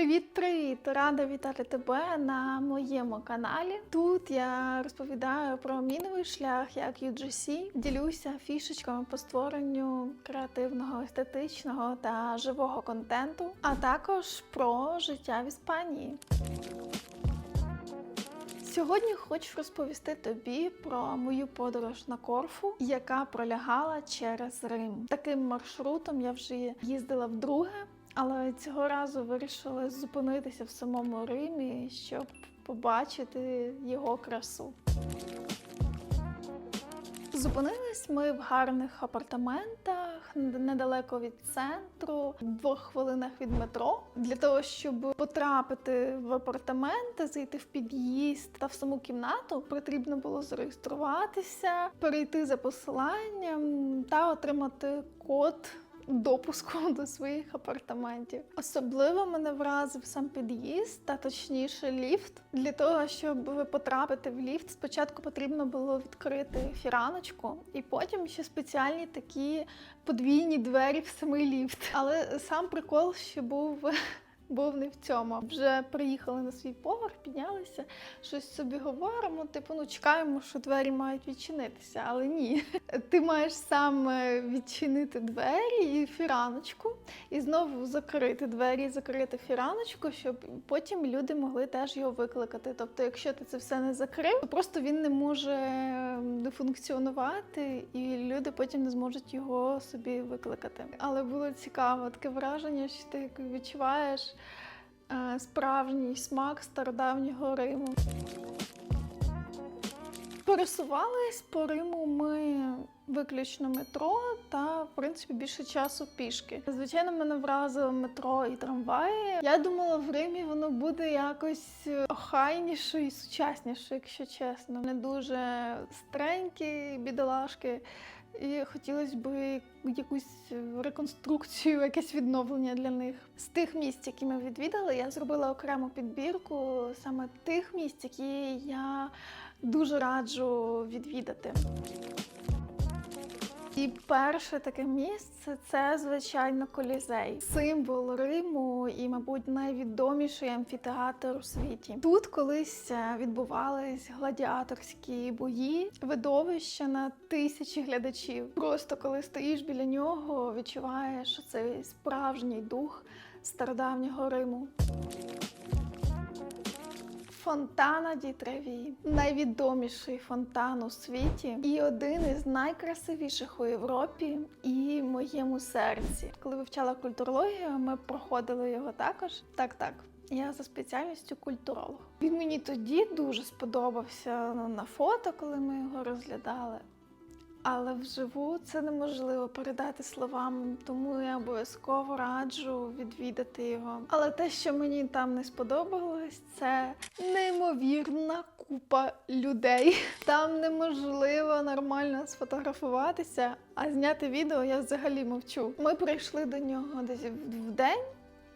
Привіт-привіт! Рада вітати тебе на моєму каналі. Тут я розповідаю про міновий шлях як UGC, ділюся фішечками по створенню креативного, естетичного та живого контенту, а також про життя в Іспанії. Сьогодні хочу розповісти тобі про мою подорож на Корфу, яка пролягала через Рим. Таким маршрутом я вже їздила вдруге, але цього разу вирішила зупинитися в самому Римі, щоб побачити його красу. Зупинились ми в гарних апартаментах недалеко від центру, в двох хвилинах від метро. Для того, щоб потрапити в апартаменти, зайти в під'їзд та в саму кімнату, потрібно було зареєструватися, перейти за посиланням та отримати код допуску до своїх апартаментів. Особливо мене вразив сам під'їзд, та точніше ліфт. Для того, щоб потрапити в ліфт, спочатку потрібно було відкрити фіраночку, і потім ще спеціальні такі подвійні двері в самий ліфт. Але сам прикол ще був. Був не в цьому. Вже приїхали на свій поверх, піднялися, щось собі говоримо. Типу, ну чекаємо, що двері мають відчинитися, але ні. Ти маєш сам відчинити двері і фіраночку, і знову закрити двері, закрити фіраночку, щоб потім люди могли теж його викликати. Тобто, якщо ти це все не закрив, то просто він не може ем, функціонувати, і люди потім не зможуть його собі викликати. Але було цікаво таке враження, що ти відчуваєш справжній смак стародавнього Риму. Пересувались по Риму ми виключно метро та, в принципі, більше часу пішки. Звичайно, мене вразило метро і трамваї. Я думала, в Римі воно буде якось охайніше і сучасніше, якщо чесно. Не дуже старенькі бідолашки. І хотілося б якусь реконструкцію, якесь відновлення для них. З тих місць, які ми відвідали, я зробила окрему підбірку саме тих місць, які я дуже раджу відвідати. І перше таке місце це, звичайно, колізей, символ Риму і, мабуть, найвідоміший амфітеатр у світі. Тут колись е, відбувались гладіаторські бої, видовища на тисячі глядачів. Просто коли стоїш біля нього, відчуваєш цей справжній дух стародавнього Риму. Фонтана ді Треві найвідоміший фонтан у світі і один із найкрасивіших у Європі і моєму серці. Коли вивчала культурологію, ми проходили його також. Так, так. Я за спеціальністю культуролог. Він мені тоді дуже сподобався на фото, коли ми його розглядали. Але вживу це неможливо передати словами, тому я обов'язково раджу відвідати його. Але те, що мені там не сподобалось, це неймовірна купа людей. Там неможливо нормально сфотографуватися, а зняти відео я взагалі мовчу. Ми прийшли до нього десь в день.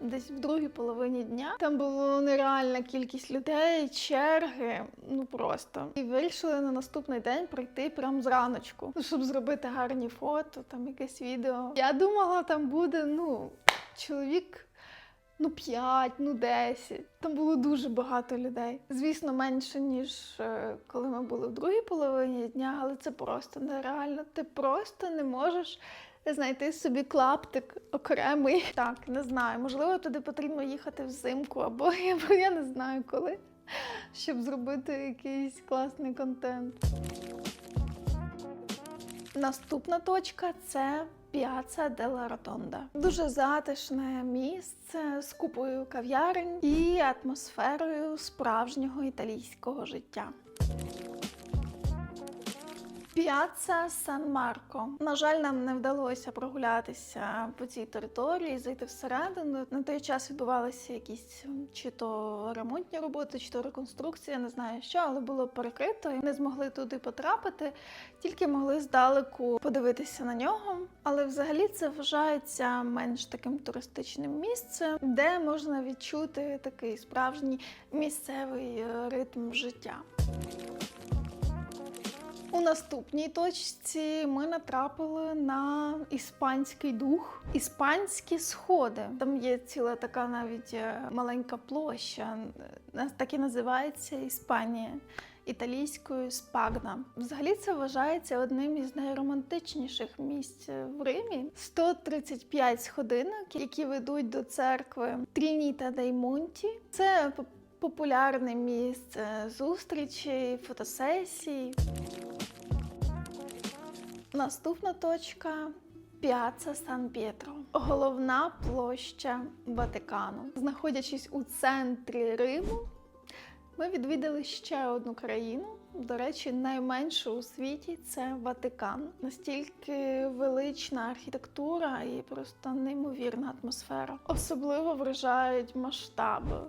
Десь в другій половині дня там була нереальна кількість людей, черги, ну просто. І вирішили на наступний день прийти прямо зраночку, ну, щоб зробити гарні фото, там якесь відео. Я думала, там буде ну чоловік. Ну, 5, ну 10. Там було дуже багато людей. Звісно, менше, ніж е, коли ми були в другій половині дня, але це просто нереально. Ти просто не можеш знайти собі клаптик окремий. Так, не знаю. Можливо, туди потрібно їхати взимку, або або я не знаю коли, щоб зробити якийсь класний контент. Наступна точка це Піаца Делла Ротонда. Дуже затишне місце з купою кав'ярень і атмосферою справжнього італійського життя. Піаца Сан Марко. На жаль, нам не вдалося прогулятися по цій території, зайти всередину. На той час відбувалися якісь чи то ремонтні роботи, чи то реконструкція, не знаю що, але було перекрито і не змогли туди потрапити, тільки могли здалеку подивитися на нього. Але взагалі це вважається менш таким туристичним місцем, де можна відчути такий справжній місцевий ритм життя. У наступній точці ми натрапили на іспанський дух, іспанські сходи. Там є ціла така навіть е, маленька площа, е, так і називається Іспанія. Італійською спагна. Взагалі це вважається одним із найромантичніших місць в Римі. 135 сходинок, які ведуть до церкви Трініта дей Монті. Це популярне місце зустрічей, фотосесій. Наступна точка Піаца Сан П'єтро, головна площа Ватикану. Знаходячись у центрі Риму, ми відвідали ще одну країну. До речі, найменшу у світі це Ватикан. Настільки велична архітектура і просто неймовірна атмосфера. Особливо вражають масштаби.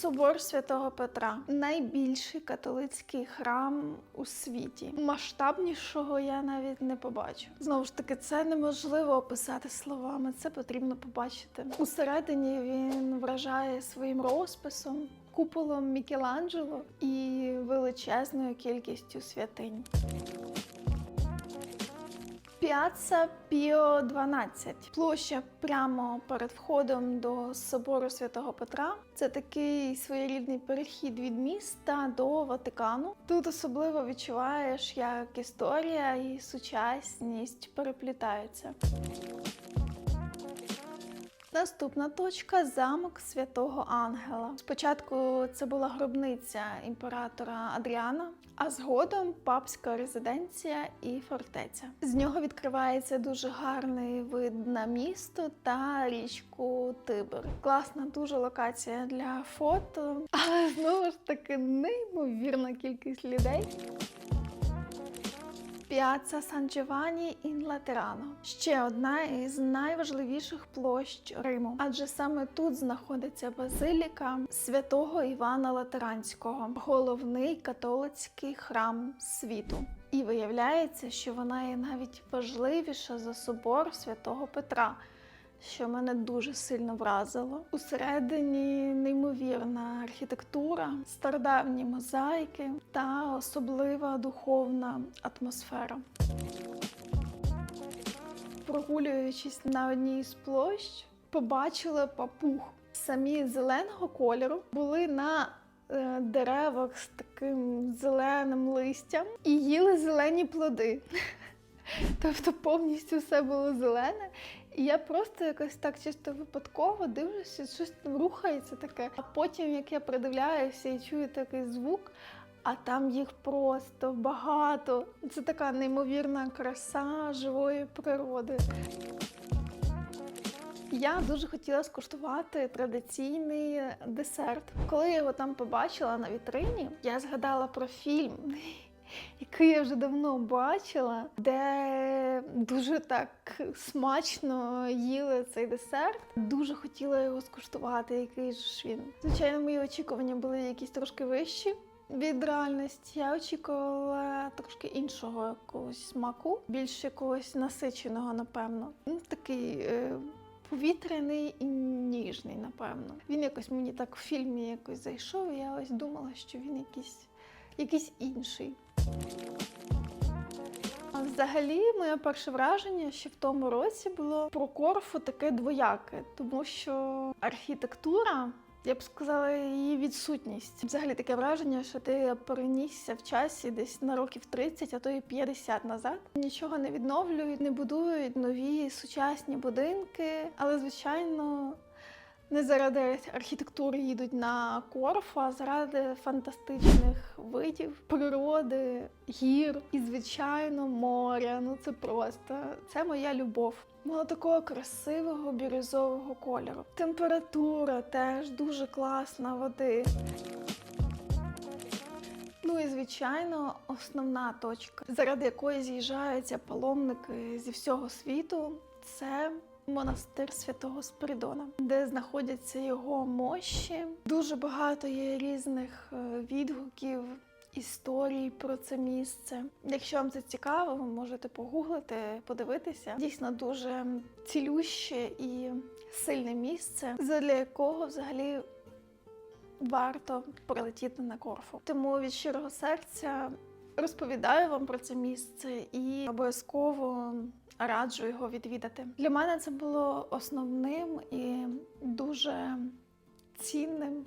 Собор Святого Петра найбільший католицький храм у світі. Масштабнішого я навіть не побачу. Знову ж таки, це неможливо описати словами. Це потрібно побачити. Усередині він вражає своїм розписом, куполом Мікеланджело і величезною кількістю святинь. Піаца Піо 12. Площа прямо перед входом до собору Святого Петра. Це такий своєрідний перехід від міста до Ватикану. Тут особливо відчуваєш, як історія і сучасність переплітаються. Наступна точка замок святого Ангела. Спочатку це була гробниця імператора Адріана, а згодом папська резиденція і фортеця. З нього відкривається дуже гарний вид на місто та річку Тибр. Класна дуже локація для фото, але знову ж таки неймовірна кількість людей. Піаца Сан Джованні ін Латерано ще одна із найважливіших площ Риму, адже саме тут знаходиться базиліка святого Івана Латеранського, головний католицький храм світу. І виявляється, що вона є навіть важливіша за собор святого Петра. Що мене дуже сильно вразило. Усередині неймовірна архітектура, стародавні мозаїки та особлива духовна атмосфера. Прогулюючись на одній з площ, побачила папуг. Самі зеленого кольору були на е, деревах з таким зеленим листям і їли зелені плоди. Тобто повністю все було зелене. І я просто якось так чисто випадково дивлюся, щось там рухається таке. А потім, як я придивляюся і чую такий звук, а там їх просто багато. Це така неймовірна краса живої природи. Я дуже хотіла скуштувати традиційний десерт. Коли я його там побачила на вітрині, я згадала про фільм. Який я вже давно бачила, де дуже так смачно їли цей десерт. Дуже хотіла його скуштувати, який ж він. Звичайно, мої очікування були якісь трошки вищі від реальності. Я очікувала трошки іншого якогось смаку, більш якогось насиченого, напевно. Ну, такий е, повітряний і ніжний, напевно. Він якось мені так в фільмі якось зайшов. і Я ось думала, що він якийсь, якийсь інший. Взагалі, моє перше враження ще в тому році було про Корфу таке двояке, тому що архітектура, я б сказала, її відсутність. Взагалі таке враження, що ти перенісся в часі десь на років 30, а то і 50 назад. Нічого не відновлюють, не будують нові сучасні будинки, але звичайно. Не заради архітектури їдуть на Корфу, а заради фантастичних видів природи, гір і, звичайно, моря. Ну це просто це моя любов. Воно такого красивого бірюзового кольору. Температура теж дуже класна води. Ну і звичайно, основна точка, заради якої з'їжджаються паломники зі всього світу, це монастир святого Спиридона, де знаходяться його мощі. Дуже багато є різних е, відгуків. Історій про це місце. Якщо вам це цікаво, ви можете погуглити, подивитися. Дійсно дуже цілюще і сильне місце, задля якого взагалі варто прилетіти на Корфу. Тому від щирого серця розповідаю вам про це місце і обов'язково раджу його відвідати. Для мене це було основним і дуже цінним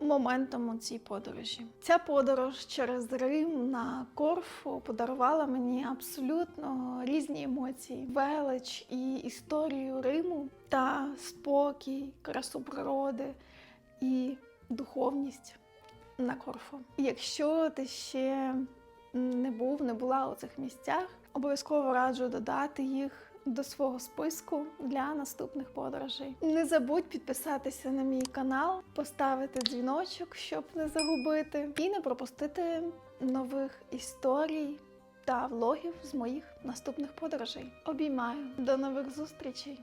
моментом у цій подорожі. Ця подорож через Рим на Корфу подарувала мені абсолютно різні емоції: велич і історію Риму та спокій, красу природи і духовність на Корфу. Якщо ти ще не був, не була у цих місцях, обов'язково раджу додати їх до свого списку для наступних подорожей. Не забудь підписатися на мій канал, поставити дзвіночок, щоб не загубити, і не пропустити нових історій та влогів з моїх наступних подорожей. Обіймаю до нових зустрічей!